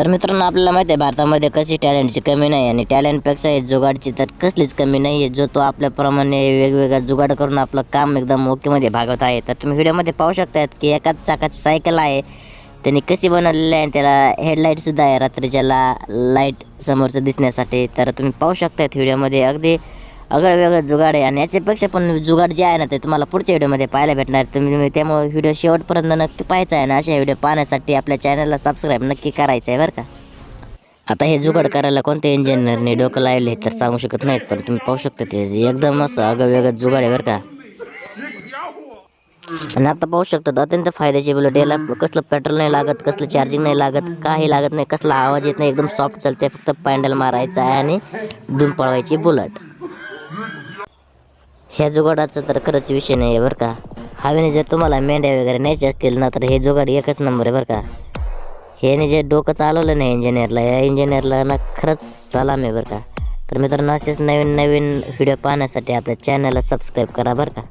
तर मित्रांनो आपल्याला माहिती आहे भारतामध्ये कशी टॅलेंटची कमी नाही आणि टॅलेंटपेक्षा हे जुगाडची तर कसलीच कमी नाही आहे जो तो आपल्याप्रमाणे वेगवेगळा जुगाड करून आपलं काम एकदम ओकेमध्ये भागवत आहे. तर तुम्ही व्हिडिओमध्ये पाहू शकतात की एकाच चाकाची सायकल आहे. त्यांनी कशी बनवलेली आहे आणि त्याला हेडलाईटसुद्धा आहे रात्रीच्याला लाइट समोरचं दिसण्यासाठी. तर तुम्ही पाहू शकतात व्हिडिओमध्ये अगदी अगळ वेगळं जुगाड आहे. आणि याच्यापेक्षा पण जुगाड जे आहे ना ते तुम्हाला पुढच्या व्हिडिओमध्ये पाहायला भेटणार. तुम्ही त्यामुळे व्हिडिओ शेवटपर्यंत नक्की पाहायचा आहे. ना अशा व्हिडिओ पाहण्यासाठी आपल्या चॅनलला सबस्क्राईब नक्की करायचं आहे बरं का. आता हे जुगाड करायला कोणत्या इंजिनियरने डोकं लावले तर सांगू शकत नाहीत पण तुम्ही पाहू शकता ते एकदम असं अगं वेगळं जुगाड आहे बरं का. आणि आता पाहू शकतात अत्यंत फायद्याची बुलेट याला कसलं पेट्रोल नाही लागत कसलं चार्जिंग नाही लागत काही लागत नाही कसला आवाज येत नाही एकदम सॉफ्ट चालते फक्त पॅन्डल मारायचा आहे आणि धूम पळवायची बुलट. ह्या जुगाडाचं तर खरंच विषय नाही आहे बरं का. हवेने जर तुम्हाला मेंढ्या वगैरे न्यायचे असतील ना तर हे जुगाड एकच नंबर आहे बरं का. ह्याने जे डोकं चालवलं नाही इंजिनियरला या इंजिनियरला ना खरंच सलाम आहे बरं का. तर मित्रांनो असेच नवीन नवीन व्हिडिओ पाहण्यासाठी आपल्या चॅनलला सबस्क्राईब करा बरं का.